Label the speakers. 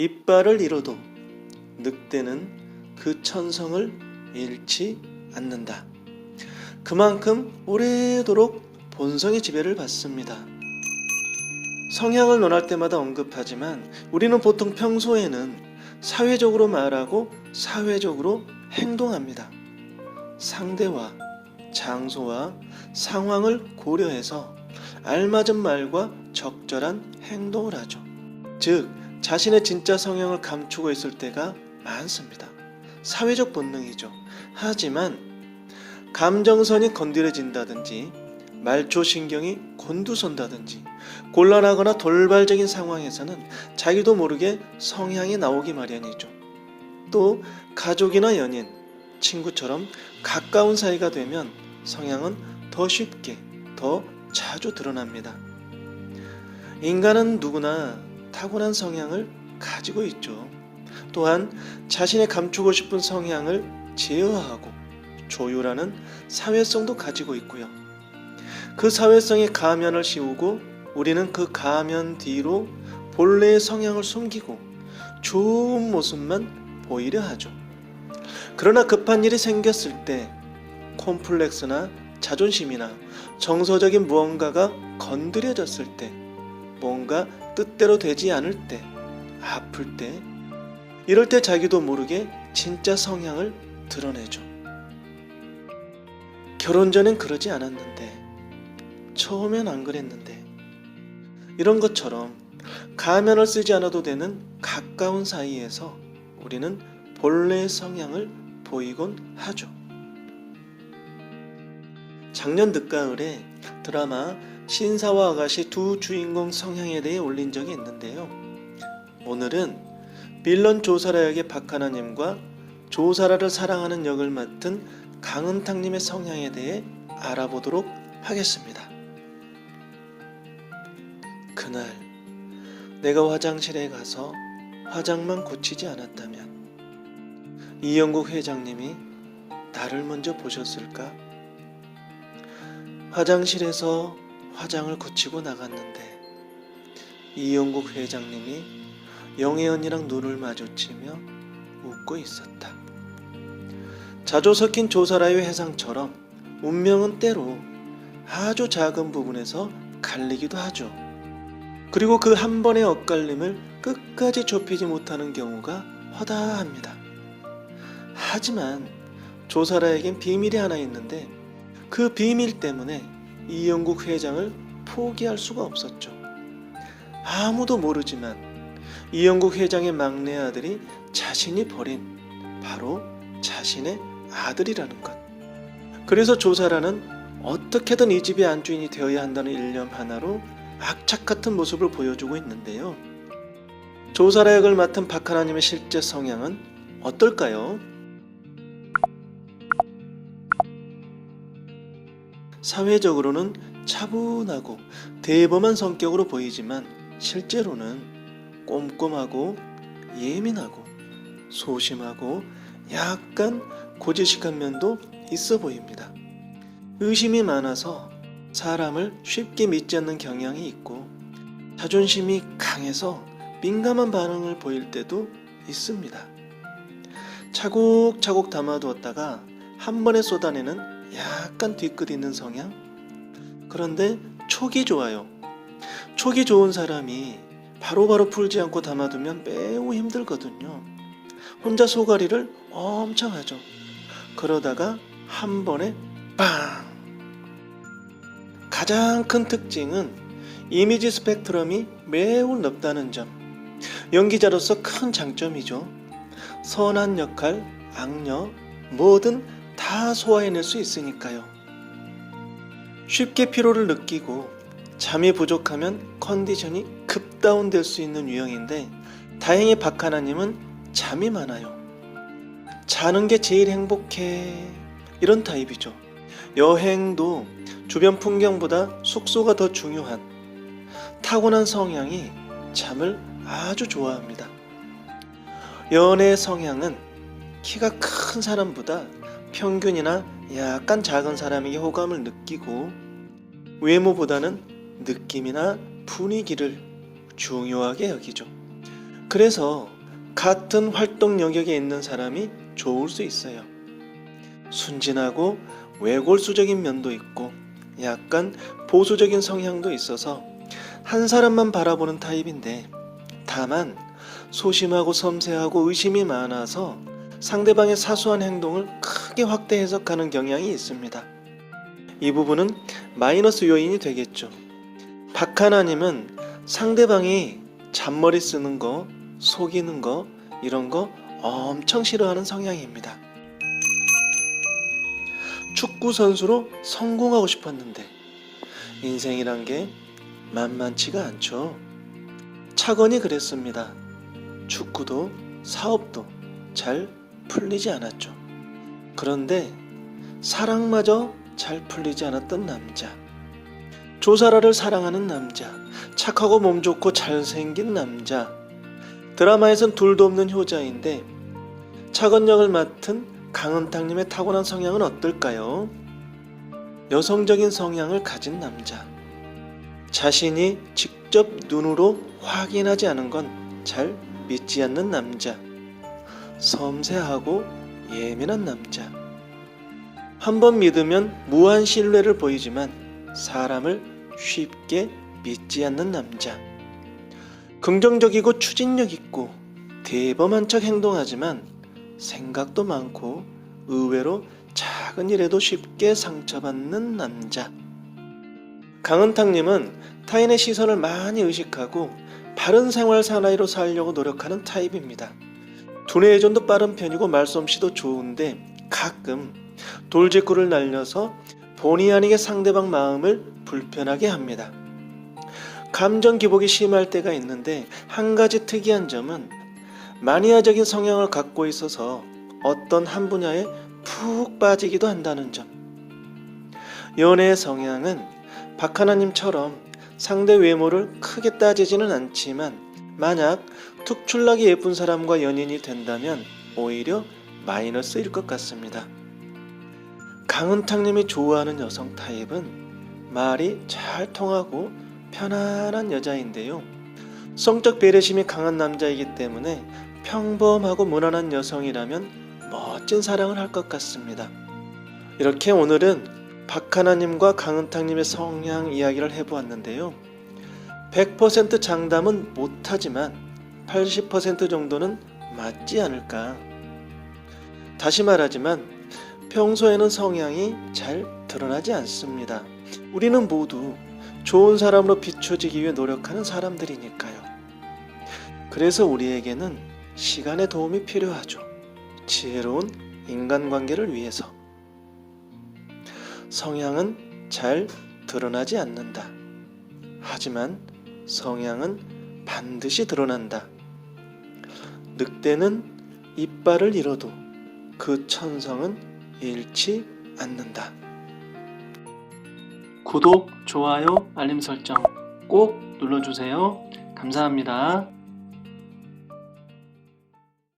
Speaker 1: 이빨을 잃어도 늑대는 그 천성을 잃지 않는다. 그만큼 오래도록 본성의 지배를 받습니다. 성향을 논할 때마다 언급하지만 우리는 보통 평소에는 사회적으로 말하고 사회적으로 행동합니다. 상대와 장소와 상황을 고려해서 알맞은 말과 적절한 행동을 하죠. 즉, 자신의 진짜 성향을 감추고 있을 때가 많습니다. 사회적 본능이죠. 하지만 감정선이 건드려진다든지 말초신경이 곤두선다든지 곤란하거나 돌발적인 상황에서는 자기도 모르게 성향이 나오기 마련이죠. 또 가족이나 연인, 친구처럼 가까운 사이가 되면 성향은 더 쉽게, 더 자주 드러납니다. 인간은 누구나 타고난 성향을 가지고 있죠. 또한 자신의 감추고 싶은 성향을 제어하고 조율하는 사회성도 가지고 있고요. 그 사회성의 가면을 씌우고 우리는 그 가면 뒤로 본래의 성향을 숨기고 좋은 모습만 보이려 하죠. 그러나 급한 일이 생겼을 때 콤플렉스나 자존심이나 정서적인 무언가가 건드려졌을 때 뭔가 뜻대로 되지 않을 때 아플 때 이럴 때 자기도 모르게 진짜 성향을 드러내죠. 결혼 전엔 그러지 않았는데 처음엔 안 그랬는데 이런 것처럼 가면을 쓰지 않아도 되는 가까운 사이에서 우리는 본래의 성향을 보이곤 하죠. 작년 늦가을에 드라마 신사와 아가씨 두 주인공 성향에 대해 올린 적이 있는데요. 오늘은 빌런 조사라 역의 박하나님과 조사라를 사랑하는 역을 맡은 강은탁님의 성향에 대해 알아보도록 하겠습니다. 그날 내가 화장실에 가서 화장만 고치지 않았다면 이영국 회장님이 나를 먼저 보셨을까? 화장실에서 화장을 고치고 나갔는데 이영국 회장님이 영애 언니랑 눈을 마주치며 웃고 있었다. 자주 섞인 조사라의 회상처럼 운명은 때로 아주 작은 부분에서 갈리기도 하죠. 그리고 그 한 번의 엇갈림을 끝까지 좁히지 못하는 경우가 허다합니다. 하지만 조사라에겐 비밀이 하나 있는데 그 비밀 때문에 이영국 회장을 포기할 수가 없었죠. 아무도 모르지만 이영국 회장의 막내 아들이 자신이 버린 바로 자신의 아들이라는 것. 그래서 조사라는 어떻게든 이 집의 안주인이 되어야 한다는 일념 하나로 악착 같은 모습을 보여주고 있는데요. 조사라 역을 맡은 박하나님의 실제 성향은 어떨까요? 사회적으로는 차분하고 대범한 성격으로 보이지만 실제로는 꼼꼼하고 예민하고 소심하고 약간 고지식한 면도 있어 보입니다. 의심이 많아서 사람을 쉽게 믿지 않는 경향이 있고 자존심이 강해서 민감한 반응을 보일 때도 있습니다. 차곡차곡 담아두었다가 한 번에 쏟아내는 약간 뒤끝 있는 성향? 그런데 촉이 좋아요. 촉이 좋은 사람이 바로 바로 풀지 않고 담아두면 매우 힘들거든요. 혼자 소가리를 엄청 하죠. 그러다가 한 번에 빵! 가장 큰 특징은 이미지 스펙트럼이 매우 넓다는 점. 연기자로서 큰 장점이죠. 선한 역할, 악녀, 뭐든 다 소화해낼 수 있으니까요. 쉽게 피로를 느끼고 잠이 부족하면 컨디션이 급다운될 수 있는 유형인데 다행히 박하나님은 잠이 많아요. 자는 게 제일 행복해. 이런 타입이죠. 여행도 주변 풍경보다 숙소가 더 중요한 타고난 성향이 잠을 아주 좋아합니다. 연애 성향은 키가 큰 사람보다 평균이나 약간 작은 사람에게 호감을 느끼고 외모보다는 느낌이나 분위기를 중요하게 여기죠. 그래서 같은 활동 영역에 있는 사람이 좋을 수 있어요. 순진하고 외골수적인 면도 있고 약간 보수적인 성향도 있어서 한 사람만 바라보는 타입인데 다만 소심하고 섬세하고 의심이 많아서 상대방의 사소한 행동을 크게 확대 해석하는 경향이 있습니다. 이 부분은 마이너스 요인이 되겠죠. 박하나님은 상대방이 잔머리 쓰는 거, 속이는 거, 이런 거 엄청 싫어하는 성향입니다. 축구 선수로 성공하고 싶었는데 인생이란 게 만만치가 않죠. 차건이 그랬습니다. 축구도 사업도 잘 풀리지 않았죠. 그런데 사랑마저 잘 풀리지 않았던 남자. 조사라를 사랑하는 남자. 착하고 몸 좋고 잘생긴 남자. 드라마에선 둘도 없는 효자인데 차건 역을 맡은 강은탁님의 타고난 성향은 어떨까요? 여성적인 성향을 가진 남자. 자신이 직접 눈으로 확인하지 않은 건 잘 믿지 않는 남자. 섬세하고 예민한 남자. 한 번 믿으면 무한 신뢰를 보이지만 사람을 쉽게 믿지 않는 남자. 긍정적이고 추진력 있고 대범한 척 행동하지만 생각도 많고 의외로 작은 일에도 쉽게 상처받는 남자. 강은탁님은 타인의 시선을 많이 의식하고 바른 생활 사나이로 살려고 노력하는 타입입니다. 두뇌 회전도 빠른 편이고 말솜씨도 좋은데 가끔 돌직구를 날려서 본의 아니게 상대방 마음을 불편하게 합니다. 감정 기복이 심할 때가 있는데 한 가지 특이한 점은 마니아적인 성향을 갖고 있어서 어떤 한 분야에 푹 빠지기도 한다는 점. 연애의 성향은 박하나님처럼 상대 외모를 크게 따지지는 않지만 만약 특출나게 예쁜 사람과 연인이 된다면 오히려 마이너스일 것 같습니다. 강은탁님이 좋아하는 여성 타입은 말이 잘 통하고 편안한 여자인데요. 성적 배려심이 강한 남자이기 때문에 평범하고 무난한 여성이라면 멋진 사랑을 할 것 같습니다. 이렇게 오늘은 박하나님과 강은탁님의 성향 이야기를 해보았는데요. 100% 장담은 못하지만 80% 정도는 맞지 않을까. 다시 말하지만 평소에는 성향이 잘 드러나지 않습니다. 우리는 모두 좋은 사람으로 비춰지기 위해 노력하는 사람들이니까요. 그래서 우리에게는 시간의 도움이 필요하죠. 지혜로운 인간관계를 위해서. 성향은 잘 드러나지 않는다. 하지만 성향은 반드시 드러난다. 늑대는 이빨을 잃어도 그 천성은 잃지 않는다. 구독, 좋아요, 알림 설정 꼭 눌러주세요. 감사합니다.